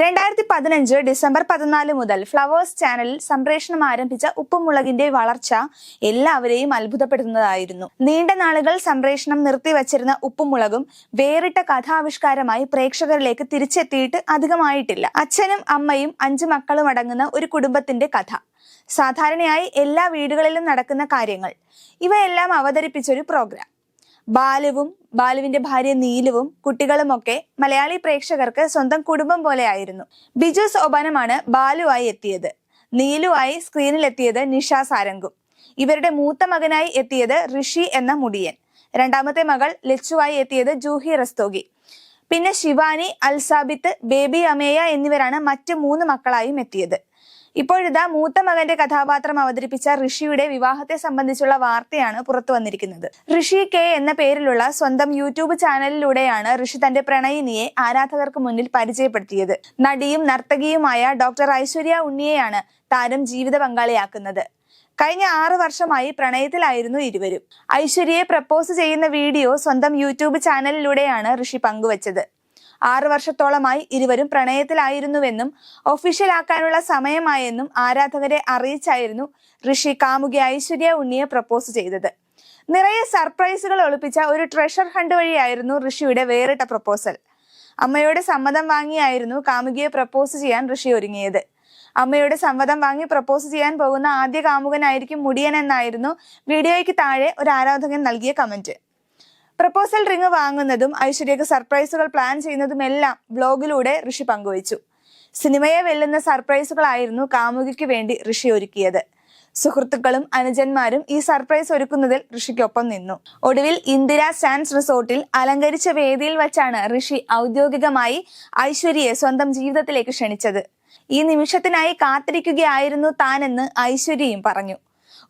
രണ്ടായിരത്തി പതിനഞ്ച് ഡിസംബർ പതിനാല് മുതൽ ഫ്ലവേഴ്സ് ചാനലിൽ സംപ്രേഷണം ആരംഭിച്ച ഉപ്പുമുളകിന്റെ വളർച്ച എല്ലാവരെയും അത്ഭുതപ്പെടുത്തുന്നതായിരുന്നു. നീണ്ട നാളുകൾ സംപ്രേഷണം നിർത്തിവച്ചിരുന്ന ഉപ്പുമുളകും വേറിട്ട കഥാവിഷ്കാരമായി പ്രേക്ഷകരിലേക്ക് തിരിച്ചെത്തിയിട്ട് അധികമായിട്ടില്ല. അച്ഛനും അമ്മയും അഞ്ചു മക്കളും അടങ്ങുന്ന ഒരു കുടുംബത്തിന്റെ കഥ. സാധാരണയായി എല്ലാ വീടുകളിലും നടക്കുന്ന കാര്യങ്ങൾ. ഇവയെല്ലാം അവതരിപ്പിച്ചൊരു പ്രോഗ്രാം. ബാലുവും ബാലുവിന്റെ ഭാര്യ നീലുവും കുട്ടികളുമൊക്കെ മലയാളി പ്രേക്ഷകർക്ക് സ്വന്തം കുടുംബം പോലെയായിരുന്നു ബിജു സോപാനമാണ് ബാലുവായി എത്തിയത്. നീലുവായി സ്ക്രീനിൽ എത്തിയത് നിഷ സാരംഗും. ഇവരുടെ മൂത്ത മകനായി എത്തിയത് ഋഷി എന്ന മുടിയൻ. രണ്ടാമത്തെ മകൾ ലച്ചുവായി എത്തിയത് ജൂഹി റസ്തോഗി. പിന്നെ ശിവാനി അൽസാബിത്ത് ബേബി അമേയ എന്നിവരാണ് മറ്റ് മൂന്ന് മക്കളായും എത്തിയത്. ഇപ്പോഴിതാ മൂത്ത മകന്റെ കഥാപാത്രം അവതരിപ്പിച്ച ഋഷിയുടെ വിവാഹത്തെ സംബന്ധിച്ചുള്ള വാർത്തയാണ് പുറത്തു വന്നിരിക്കുന്നത്. ഋഷി കെ എന്ന പേരിലുള്ള സ്വന്തം യൂട്യൂബ് ചാനലിലൂടെയാണ് ഋഷി തന്റെ പ്രണയിനിയെ ആരാധകർക്ക് മുന്നിൽ പരിചയപ്പെടുത്തിയത്. നടിയും നർത്തകിയുമായ ഡോക്ടർ ഐശ്വര്യ ഉണ്ണിയെയാണ് താരം ജീവിത പങ്കാളിയാക്കുന്നത്. കഴിഞ്ഞ ആറു വർഷമായി പ്രണയത്തിലായിരുന്നു ഇരുവരും. ഐശ്വര്യയെ പ്രപ്പോസ് ചെയ്യുന്ന വീഡിയോ സ്വന്തം യൂട്യൂബ് ചാനലിലൂടെയാണ് ഋഷി പങ്കുവച്ചത്. ആറു വർഷത്തോളമായി ഇരുവരും പ്രണയത്തിലായിരുന്നുവെന്നും ഒഫീഷ്യൽ ആക്കാനുള്ള സമയമായെന്നും ആരാധകരെ അറിയിച്ചായിരുന്നു ഋഷി കാമുകി ഐശ്വര്യ ഉണ്ണിയെ പ്രപ്പോസ് ചെയ്തത്. നിറയെ സർപ്രൈസുകൾ ഒളിപ്പിച്ച ഒരു ട്രഷർ ഹണ്ട് വഴിയായിരുന്നു ഋഷിയുടെ വേറിട്ട പ്രപ്പോസൽ അമ്മയുടെ സമ്മതം വാങ്ങിയായിരുന്നു കാമുകിയെ പ്രപ്പോസ് ചെയ്യാൻ ഋഷി ഒരുങ്ങിയത്. അമ്മയുടെ സമ്മതം വാങ്ങി പ്രപ്പോസ് ചെയ്യാൻ പോകുന്ന ആദ്യ കാമുകനായിരിക്കും മുടിയൻ എന്നായിരുന്നു വീഡിയോയ്ക്ക് താഴെ ഒരു ആരാധകൻ നൽകിയ കമന്റ് പ്രപ്പോസൽ റിങ് വാങ്ങുന്നതും ഐശ്വര്യക്ക് സർപ്രൈസുകൾ പ്ലാൻ ചെയ്യുന്നതും എല്ലാം വ്ലോഗിലൂടെ ഋഷി പങ്കുവച്ചു. സിനിമയെ വെല്ലുന്ന സർപ്രൈസുകളായിരുന്നു കാമുകിക്ക് വേണ്ടി ഋഷി ഒരുക്കിയത്. സുഹൃത്തുക്കളും അനുജന്മാരും ഈ സർപ്രൈസ് ഒരുക്കുന്നതിൽ ഋഷിക്കൊപ്പം നിന്നു. ഒടുവിൽ ഇന്ദിര സ്റ്റാൻസ് റിസോർട്ടിൽ അലങ്കരിച്ച വേദിയിൽ വച്ചാണ് ഋഷി ഔദ്യോഗികമായി ഐശ്വര്യയെ സ്വന്തം ജീവിതത്തിലേക്ക് ക്ഷണിച്ചത്. ഈ നിമിഷത്തിനായി കാത്തിരിക്കുകയായിരുന്നു താനെന്ന് ഐശ്വര്യയും പറഞ്ഞു.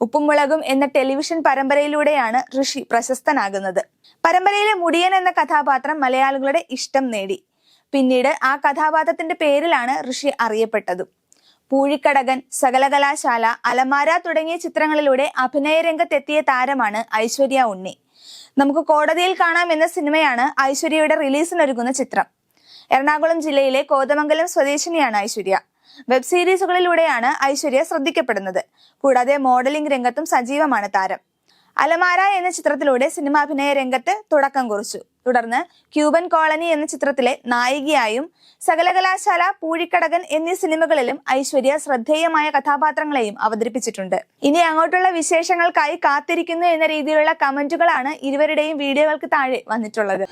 ഉപ്പുമുളകും എന്ന ടെലിവിഷൻ പരമ്പരയിലൂടെയാണ് ഋഷി പ്രശസ്തനാകുന്നത്. പരമ്പരയിലെ മുടിയൻ എന്ന കഥാപാത്രം മലയാളികളുടെ ഇഷ്ടം നേടി. പിന്നീട് ആ കഥാപാത്രത്തിന്റെ പേരിലാണ് ഋഷി അറിയപ്പെട്ടതും. പൂഴിക്കടകൻ സകലകലാശാല അലമാര തുടങ്ങിയ ചിത്രങ്ങളിലൂടെ അഭിനയരംഗത്തെത്തിയ താരമാണ് ഐശ്വര്യ ഉണ്ണി. നമുക്ക് കോടതിയിൽ കാണാം എന്ന സിനിമയാണ് ഐശ്വര്യയുടെ റിലീസിനൊരുങ്ങുന്ന ചിത്രം. എറണാകുളം ജില്ലയിലെ കോതമംഗലം സ്വദേശിനിയാണ് ഐശ്വര്യ. വെബ് സീരീസുകളിലൂടെയാണ് ഐശ്വര്യ ശ്രദ്ധിക്കപ്പെടുന്നത്. കൂടാതെ മോഡലിംഗ് രംഗത്തും സജീവമാണ് താരം. അലമാര എന്ന ചിത്രത്തിലൂടെ സിനിമാഭിനയ രംഗത്ത് തുടക്കം കുറിച്ചു. തുടർന്ന് ക്യൂബൻ കോളനി എന്ന ചിത്രത്തിലെ നായികയായും സകലകലാശാല പൂഴിക്കടകൻ എന്നീ സിനിമകളിലും ഐശ്വര്യ ശ്രദ്ധേയമായ കഥാപാത്രങ്ങളെയും അവതരിപ്പിച്ചിട്ടുണ്ട്. ഇനി അങ്ങോട്ടുള്ള വിശേഷങ്ങൾക്കായി കാത്തിരിക്കുന്നു എന്ന രീതിയിലുള്ള കമന്റുകളാണ് ഇരുവരുടെയും വീഡിയോകൾക്ക് താഴെ വന്നിട്ടുള്ളത്.